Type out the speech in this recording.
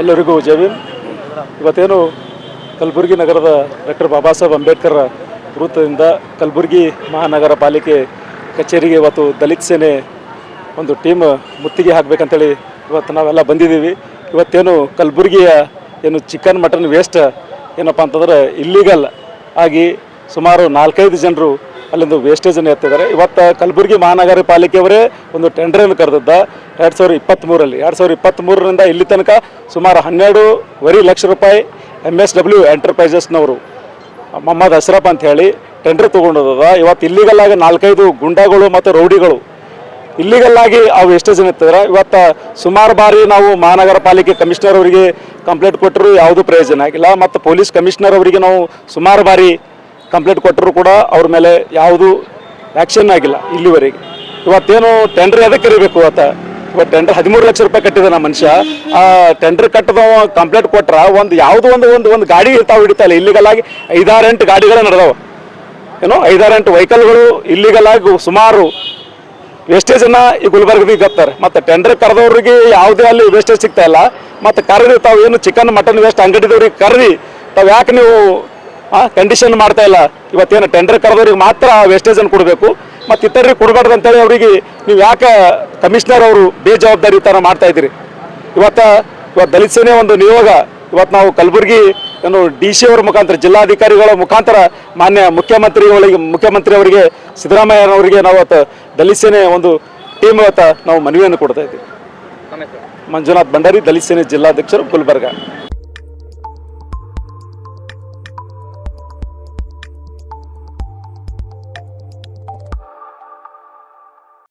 ಎಲ್ಲರಿಗೂ ಜೈ ಭೀಮ್. ಇವತ್ತೇನು ಕಲಬುರಗಿ ನಗರದ ಡಾಕ್ಟರ್ ಬಾಬಾ ಸಾಹೇಬ್ ಅಂಬೇಡ್ಕರ್ ವೃತ್ತದಿಂದ ಕಲಬುರಗಿ ಮಹಾನಗರ ಪಾಲಿಕೆ ಕಚೇರಿಗೆ ಇವತ್ತು ದಲಿತ ಸೇನೆ ಒಂದು ಟೀಮ್ ಮುತ್ತಿಗೆ ಹಾಕಬೇಕಂತೇಳಿ ಇವತ್ತು ನಾವೆಲ್ಲ ಬಂದಿದ್ದೀವಿ. ಇವತ್ತೇನು ಕಲಬುರಗಿಯ ಏನು ಚಿಕನ್ ಮಟನ್ ವೇಸ್ಟ್ ಏನಪ್ಪ ಅಂತಂದ್ರೆ ಇಲ್ಲಿಗಲ್ ಆಗಿ ಸುಮಾರು ನಾಲ್ಕೈದು ಜನರು ಅಲ್ಲಿಂದು ವೇಸ್ಟೇಜನ್ನು ಎತ್ತಿದ್ದಾರೆ. ಇವತ್ತು ಕಲಬುರಗಿ ಮಹಾನಗರ ಪಾಲಿಕೆಯವರೇ ಒಂದು ಟೆಂಡರನ್ನು ಕರೆದಿದ್ದ. ಎರಡು ಸಾವಿರದ ಇಪ್ಪತ್ತ್ಮೂರಲ್ಲಿ ಎರಡು ಸಾವಿರದ ಇಪ್ಪತ್ತ್ಮೂರರಿಂದ ಇಲ್ಲಿ ತನಕ ಸುಮಾರು ಹನ್ನೆರಡೂವರೆ ಲಕ್ಷ ರೂಪಾಯಿ ಎಂ ಎಸ್ ಡಬ್ಲ್ಯೂ ಎಂಟರ್ಪ್ರೈಸಸ್ನವರು ಮೊಹಮ್ಮದ್ ಅಶ್ರಫ್ ಅಂತ ಹೇಳಿ ಟೆಂಡರ್ ತೊಗೊಂಡದ ಇವತ್ತು ಇಲ್ಲಿಗಲ್ಲಾಗಿ ನಾಲ್ಕೈದು ಗುಂಡಾಗಳು ಮತ್ತು ರೌಡಿಗಳು ಇಲ್ಲಿಗಲ್ಲಾಗಿ ಆ ಜನ ಇರ್ತಿದ್ರೆ ಇವತ್ತು ಸುಮಾರು ಬಾರಿ ನಾವು ಮಹಾನಗರ ಪಾಲಿಕೆ ಕಮಿಷನರ್ ಅವರಿಗೆ ಕಂಪ್ಲೇಂಟ್ ಕೊಟ್ಟರು ಯಾವುದೂ ಪ್ರಯೋಜನ ಆಗಿಲ್ಲ. ಮತ್ತು ಪೊಲೀಸ್ ಕಮಿಷನರ್ ಅವರಿಗೆ ನಾವು ಸುಮಾರು ಬಾರಿ ಕಂಪ್ಲೇಂಟ್ ಕೊಟ್ಟರು ಕೂಡ ಅವ್ರ ಮೇಲೆ ಯಾವುದು ಆ್ಯಕ್ಷನ್ ಆಗಿಲ್ಲ ಇಲ್ಲಿವರೆಗೆ. ಇವತ್ತೇನು ಟೆಂಡರ್ ಎದಕ್ಕೆ ಕರಿಬೇಕು ಇವತ್ತು ಇವತ್ತು ಟೆಂಡರ್ ಹದಿಮೂರು ಲಕ್ಷ ರೂಪಾಯಿ ಕಟ್ಟಿದ ನಮ್ಮ ಮನುಷ್ಯ. ಆ ಟೆಂಡರ್ ಕಟ್ಟದ ಕಂಪ್ಲೇಂಟ್ ಕೊಟ್ರ ಒಂದು ಯಾವುದೋ ಒಂದು ಒಂದು ಒಂದು ಗಾಡಿ ಇರ್ತಾವೆ ಹಿಡಿತಾ ಇಲ್ಲ. ಇಲ್ಲಿಗಲ್ ಆಗಿ ಐದಾರು ಎಂಟು ಗಾಡಿಗಳೇ ನಡೆದವ. ಏನೋ ಐದಾರು ವೆಹಿಕಲ್ಗಳು ಇಲ್ಲಿಗಲ್ ಆಗಿ ಸುಮಾರು ವೇಸ್ಟೇಜನ್ನು ಈ ಗುಲ್ಬರ್ಗದಿಗೆ ಗತ್ತಾರೆ ಮತ್ತು ಟೆಂಡರ್ ಕರೆದವ್ರಿಗೆ ಯಾವುದೇ ಅಲ್ಲಿ ವೇಸ್ಟೇಜ್ ಸಿಗ್ತಾ ಇಲ್ಲ. ಮತ್ತು ಕರೆದು ತಾವು ಏನು ಚಿಕನ್ ಮಟನ್ ವೇಸ್ಟ್ ಅಂಗಡಿದವ್ರಿಗೆ ಕರೆದಿ, ತಾವು ಯಾಕೆ ನೀವು ಕಂಡೀಷನ್ ಮಾಡ್ತಾ ಇಲ್ಲ. ಇವತ್ತೇನು ಟೆಂಡರ್ ಕರೆದವ್ರಿಗೆ ಮಾತ್ರ ವೇಸ್ಟೇಜನ್ನು ಕೊಡಬೇಕು. ಮತ್ತು ಇತರರಿಗೆ ಕೊಡಬಾರ್ದು ಅಂತೇಳಿ ಅವರಿಗೆ ನೀವು ಯಾಕೆ ಕಮಿಷನರ್ ಅವರು ಬೇಜವಾಬ್ದಾರಿ ಥರ ಮಾಡ್ತಾ ಇದ್ದೀರಿ? ಇವತ್ತು ಇವತ್ತು ದಲಿತ ಸೇನೆ ಒಂದು ನಿಯೋಗ, ಇವತ್ತು ನಾವು ಕಲಬುರಗಿ ಏನು ಡಿ ಸಿ ಅವರ ಮುಖಾಂತರ, ಜಿಲ್ಲಾಧಿಕಾರಿಗಳ ಮುಖಾಂತರ ಮಾನ್ಯ ಮುಖ್ಯಮಂತ್ರಿಗಳಿಗೆ, ಮುಖ್ಯಮಂತ್ರಿ ಅವರಿಗೆ ಸಿದ್ದರಾಮಯ್ಯನವರಿಗೆ ನಾವು ಇವತ್ತು ದಲಿತ ಸೇನೆ ಒಂದು ಟೀಮ್ ಇವತ್ತು ನಾವು ಮನವಿಯನ್ನು ಕೊಡ್ತಾ ಇದ್ದೀವಿ. ಮಂಜುನಾಥ್ ಭಂಡಾರಿ, ದಲಿತ ಸೇನೆ ಜಿಲ್ಲಾಧ್ಯಕ್ಷರು ಗುಲ್ಬರ್ಗ.